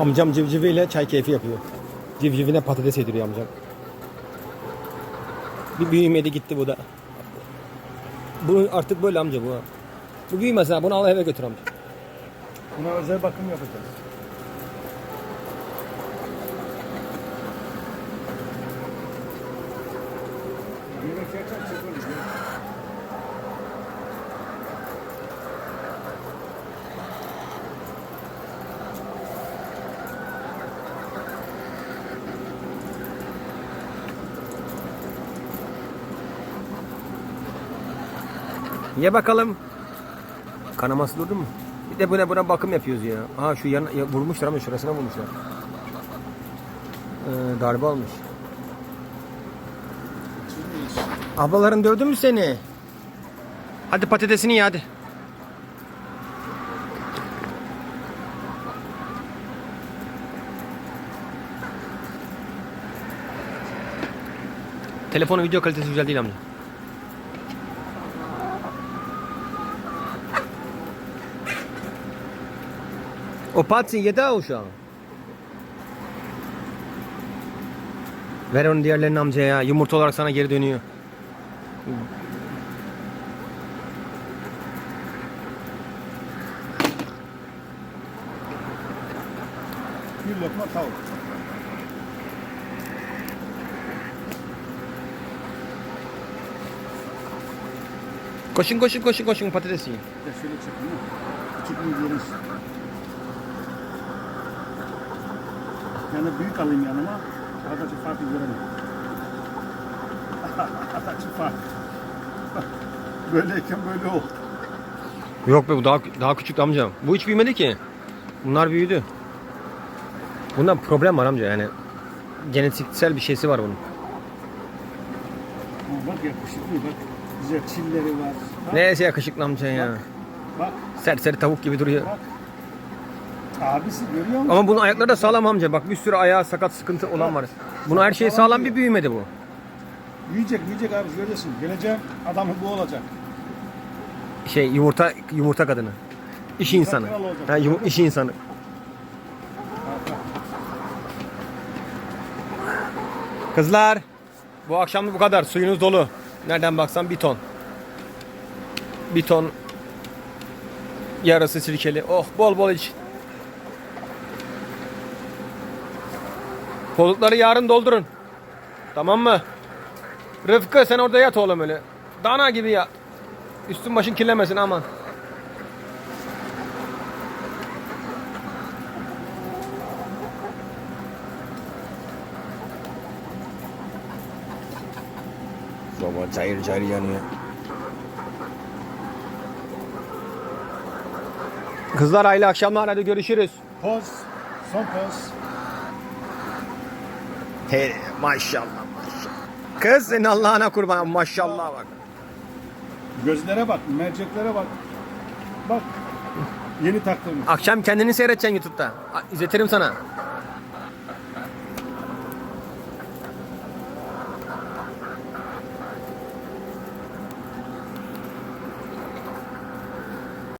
Amcam civciviyle çay keyfi yapıyor. Civcivine patates yediriyor amcam. Bir büyümedi gitti bu da. Bu artık böyle amca bu. Bu büyümez ha. Bunu al eve götür amca. Buna özel bakım yapacağız. Yemek yerken çıkıyoruz Ye bakalım. Kanaması durdu mu? Bir de buna buna bakım yapıyoruz ya. Ha şu yan ya, vurmuşlar ama şurasına vurmuşlar. Ee, darbe almış. Ablaların dövdü mü seni? Hadi patatesini ye hadi. Telefonun video kalitesi güzel değil amca. O patsin yedi ha o şu an. Ver onu diğerlerini amcaya. Yumurta olarak sana geri dönüyor. Bir lokma tavuk. Koşun koşun koşun koşun patates yiyin. De şöyle mi? Küçük bir yeriz. Yani büyük alayım yanıma. Aradaki farkı görelim. Aradaki fark. Böyleyken böyle ol. Yok be bu daha daha küçük amcam. Bu hiç büyümedi ki. Bunlar büyüdü. Bunda problem var amca yani. Genetiksel bir şeysi var bunun. Ha, bak yakışıklı bak. Güzel çilleri var. Bak, Neyse yakışıklı amca ya. Bak Serseri tavuk gibi duruyor. bak. Abisi görüyor musun? Ama bunun ayakları da sağlam amca. Bak bir sürü ayağı sakat sıkıntı olan var. Bunun her şeyi sağlam bir büyümedi bu. Büyüyecek büyüyecek abi göreceksin. Geleceğin adamı bu olacak. Şey yumurta yumurta kadını. İş insanı. kral olacak. Ha, yum, iş insanı. Kızlar bu akşam bu kadar. Suyunuz dolu. Nereden baksan bir ton. Bir ton yarısı sirkeli. Oh bol bol iç. Kolukları yarın doldurun. Tamam mı? Rıfkı sen orada yat oğlum öyle. Dana gibi yat. Üstün başın kirlemesin aman. Soba cayır cayır yanıyor. Kızlar hayırlı akşamlar hadi görüşürüz. Poz. Son poz. He, maşallah maşallah. Kız senin Allah'ına kurban maşallah bak. Gözlere bak, merceklere bak. Bak. Yeni taktığımız. Akşam kendini seyredeceksin YouTube'da. A- İzletirim sana.